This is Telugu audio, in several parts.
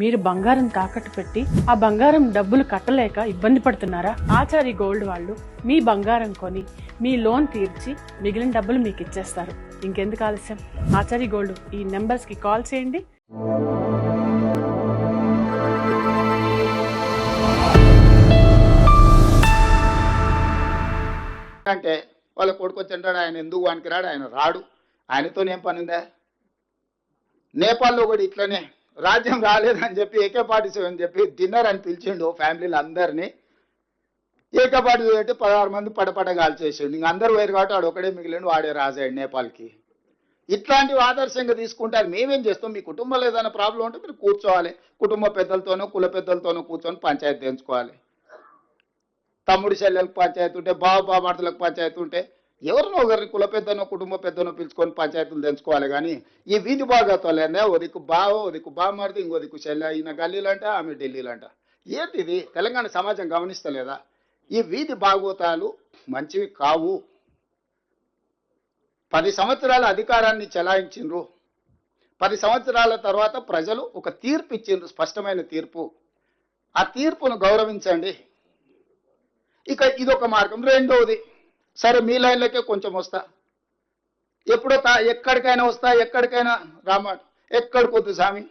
మీరు బంగారం తాకట్టు పెట్టి ఆ బంగారం డబ్బులు కట్టలేక ఇబ్బంది పడుతున్నారా? ఆచారి గోల్డ్ వాళ్ళు మీ బంగారం కొని మీ లోన్ తీర్చి మిగిలిన డబ్బులు మీకు ఇచ్చేస్తారు. ఇంకెందుకు ఆలస్యం? ఆచారి గోల్డ్ ఈ నెంబర్స్కి కాల్ చేయండి. అంటే వాళ్ళ కొడుకు వచ్చింటాడు ఆయన ఎందుకు వానికి రాడు ఆయన రాడు. ఆయనతో ఏం పని ఉందా నేపాల్లో కూడా ఇట్లనే. రాజ్యం రాలేదని చెప్పి ఏకే పార్టీ అని చెప్పి డిన్నర్ అని పిలిచిండు ఫ్యామిలీలు అందరినీ ఏకే పార్టీ అంటే పదహారు మంది పడపడ కాల్చేసిండు ఇంక అందరు వేరు కాబట్టి వాడు ఒకడే మిగిలిండు వాడే రాజాడు నేపాల్కి. ఇట్లాంటివి ఆదర్శంగా తీసుకుంటారు. మేమేం చేస్తాం? మీ కుటుంబంలో ఏదైనా ప్రాబ్లం ఉంటే మీరు కూర్చోవాలి. కుటుంబ పెద్దలతోనో కుల పెద్దలతోనో కూర్చొని పంచాయతీ తెంచుకోవాలి తమ్ముడి చెల్లెలకు పంచాయతీ ఉంటే బావ బామర్తలకు పంచాయతీ ఉంటే ఎవరినో ఒకరిని కుల పెద్దనో కుటుంబ పెద్దనో పిలుచుకొని పంచాయతీలు తెంచుకోవాలి కానీ ఈ వీధి భాగత్వాలనే ఒదికు బావ ఒదికు దిక్కు బామార్ది ఇంకో చెల్లె ఈయన గల్లీలంట ఆమె ఢిల్లీలంట. ఏంటి ఇది? తెలంగాణ సమాజం గమనిస్తలేదా? ఈ వీధి భాగవతాలు మంచివి కావు. పది సంవత్సరాల అధికారాన్ని చెలాయించిండ్రు. పది సంవత్సరాల తర్వాత ప్రజలు ఒక తీర్పు ఇచ్చిండ్రు స్పష్టమైన తీర్పు. ఆ తీర్పును గౌరవించండి. ఇక ఇదొక మార్గం. రెండవది సరే మీ లైన్లకే కొంచెం వస్తా. ఎప్పుడో తా ఎక్కడికైనా వస్తా ఎక్కడికైనా రామాట ఎక్కడికి వద్దు స్వామి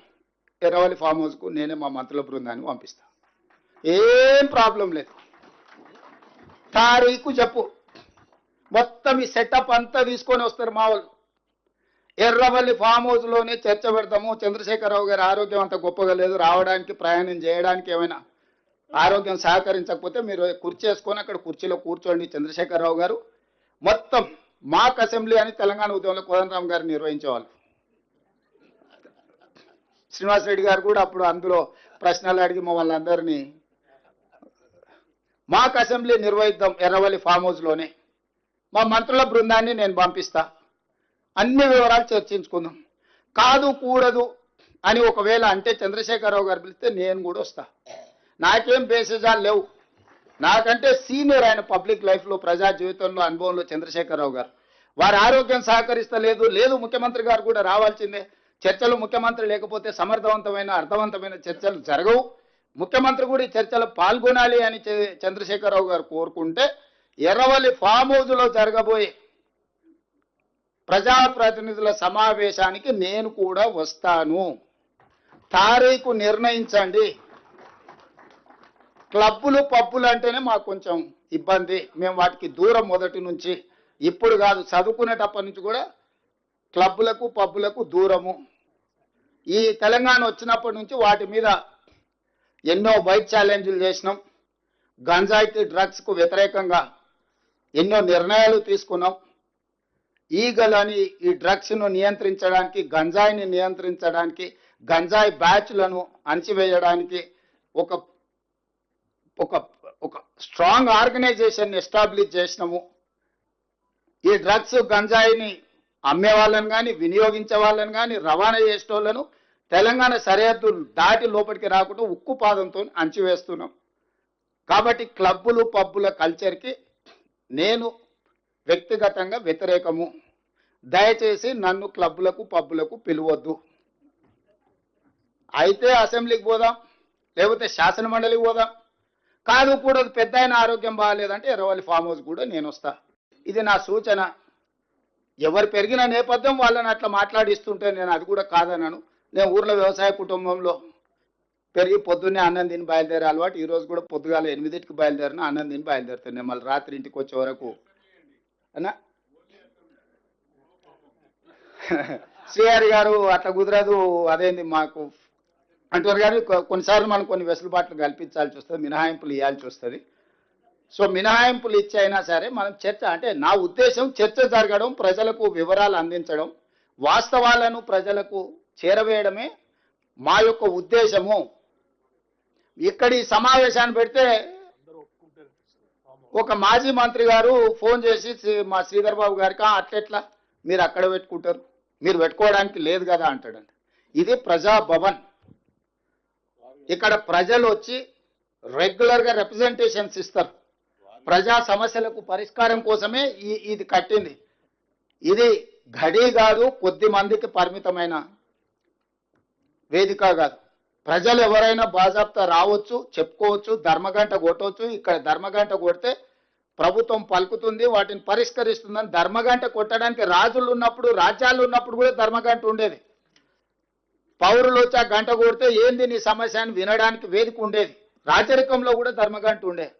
ఎర్రవల్లి ఫామ్ హౌస్కు నేనే మా మంత్రుల బృందాన్ని పంపిస్తా. ఏం ప్రాబ్లం లేదు. తారీఖు చెప్పు. మొత్తం ఈ సెటప్ అంతా తీసుకొని వస్తారు మా వాళ్ళు. ఎర్రవల్లి ఫామ్ హౌస్లోనే చర్చ పెడతాము. చంద్రశేఖరరావు గారి ఆరోగ్యం అంత గొప్పగా లేదు. రావడానికి ప్రయాణం చేయడానికి ఏమైనా ఆరోగ్యం సహకరించకపోతే మీరు కుర్చీ వేసుకొని అక్కడ కుర్చీలో కూర్చోండి చంద్రశేఖరరావు గారు. మొత్తం మాక్ అసెంబ్లీ అని తెలంగాణ ఉద్యమంలో కోదండరామ్ గారు నిర్వహించేవాళ్ళు. శ్రీనివాస్ రెడ్డి గారు కూడా అప్పుడు అందులో ప్రశ్నలు అడిగి మమ్మల్ని అందరినీ మాక్ అసెంబ్లీ నిర్వహిద్దాం ఎర్రవల్లి ఫామ్ హౌస్లోనే. మా మంత్రుల బృందాన్ని నేను పంపిస్తా. అన్ని వివరాలు చర్చించుకుందాం. కాదు కూడదు అని ఒకవేళ అంటే చంద్రశేఖరరావు గారు పిలిస్తే నేను కూడా వస్తా. నాకేం బేసిజాలు లేవు. నాకంటే సీనియర్ ఆయన పబ్లిక్ లైఫ్లో ప్రజా జీవితంలో అనుభవంలో చంద్రశేఖరరావు గారు. వారి ఆరోగ్యం సహకరిస్తలేదు. లేదు ముఖ్యమంత్రి గారు కూడా రావాల్సిందే. చర్చలు ముఖ్యమంత్రి లేకపోతే సమర్థవంతమైన అర్థవంతమైన చర్చలు జరగవు. ముఖ్యమంత్రి కూడా ఈ చర్చలు పాల్గొనాలి అని చంద్రశేఖరరావు గారు కోరుకుంటే ఎర్రవల్లి ఫామ్ హౌస్లో జరగబోయే ప్రజాప్రతినిధుల సమావేశానికి నేను కూడా వస్తాను. తారీఖు నిర్ణయించండి. క్లబ్బులు పబ్బులు అంటేనే మాకు కొంచెం ఇబ్బంది. మేము వాటికి దూరం మొదటి నుంచి. ఇప్పుడు కాదు చదువుకునేటప్పటి నుంచి కూడా క్లబ్బులకు పబ్బులకు దూరము. ఈ తెలంగాణ వచ్చినప్పటి నుంచి వాటి మీద ఎన్నో వైట్ ఛాలెంజ్లు చేసినాం. గంజాయికి డ్రగ్స్కు వ్యతిరేకంగా ఎన్నో నిర్ణయాలు తీసుకున్నాం. ఈగలని అని ఈ డ్రగ్స్ను నియంత్రించడానికి గంజాయిని నియంత్రించడానికి గంజాయి బ్యాచ్లను అణచివేయడానికి ఒక ఒక ఒక స్ట్రాంగ్ ఆర్గనైజేషన్ ఎస్టాబ్లిష్ చేసినాము. ఈ డ్రగ్స్ గంజాయిని అమ్మే వాళ్ళని కానీ వినియోగించే వాళ్ళని కానీ రవాణా చేసే వాళ్ళను తెలంగాణ సరిహద్దు దాటి లోపలికి రాకుండా ఉక్కు పాదంతో అంచివేస్తున్నాం కాబట్టి క్లబ్బులు పబ్బుల కల్చర్కి నేను వ్యక్తిగతంగా వ్యతిరేకము. దయచేసి నన్ను క్లబ్బులకు పబ్బులకు పిలవద్దు. అయితే అసెంబ్లీకి పోదాం లేకపోతే శాసన మండలికి పోదాం. కాదు కూడా పెద్ద ఆయన ఆరోగ్యం బాగాలేదంటే ఎర్రవల్లి ఫామ్ హౌస్ కూడా నేను వస్తా. ఇది నా సూచన. ఎవరు పెరిగిన నేపథ్యం వాళ్ళని అట్లా మాట్లాడిస్తుంటే నేను అది కూడా కాదన్నాను. నేను ఊర్లో వ్యవసాయ కుటుంబంలో పెరిగి పొద్దున్నే అన్నం తిని బయలుదేరే అలవాటు ఈ రోజు కూడా పొద్దుగాల ఎనిమిదింటికి బయలుదేరిన అన్నం తిని బయలుదేరుతాను నేను. మళ్ళీ రాత్రి ఇంటికి వచ్చే వరకు. అన్నా? శ్రీహరి గారు అట్లా కుదరదు. అదేంది మాకు అంటారు కానీ కొన్నిసార్లు మనం కొన్ని వెసులుబాట్లు కల్పించాల్సి వస్తుంది మినహాయింపులు ఇవ్వాల్సి వస్తుంది. సో మినహాయింపులు ఇచ్చైనా సరే మనం చర్చ అంటే నా ఉద్దేశం చర్చ జరగడం ప్రజలకు వివరాలు అందించడం వాస్తవాలను ప్రజలకు చేరవేయడమే మా యొక్క ఉద్దేశము. ఇక్కడ ఈ సమావేశాన్ని పెడితే ఒక మాజీ మంత్రి గారు ఫోన్ చేసి మా శ్రీధర్ బాబు గారికి అట్లెట్లా? మీరు అక్కడ పెట్టుకుంటారు. మీరు పెట్టుకోవడానికి లేదు కదా అంటాడంట. ఇది ప్రజా భవన్ ఇక్కడ ప్రజలు వచ్చి రెగ్యులర్గా రిప్రజెంటేషన్స్ ఇస్తారు. ప్రజా సమస్యలకు పరిష్కారం కోసమే ఈ ఇది కట్టింది. ఇది ఘడి కాదు కొద్ది మందికి పరిమితమైన వేదిక కాదు. ప్రజలు ఎవరైనా బాజాబ్తా రావచ్చు చెప్పుకోవచ్చు ధర్మగంట కొట్టవచ్చు ఇక్కడ ధర్మగంట కొడితే ప్రభుత్వం పలుకుతుంది వాటిని పరిష్కరిస్తుందని ధర్మగంట కొట్టడానికి రాజులు ఉన్నప్పుడు రాజ్యాలు ఉన్నప్పుడు కూడా ధర్మగంట ఉండేది. పౌరులు వచ్చి ఆ గంట కొడితే ఏంది నీ సమస్య అని వినడానికి వేదిక ఉండేది. రాచరికంలో కూడా ధర్మగంట ఉండేది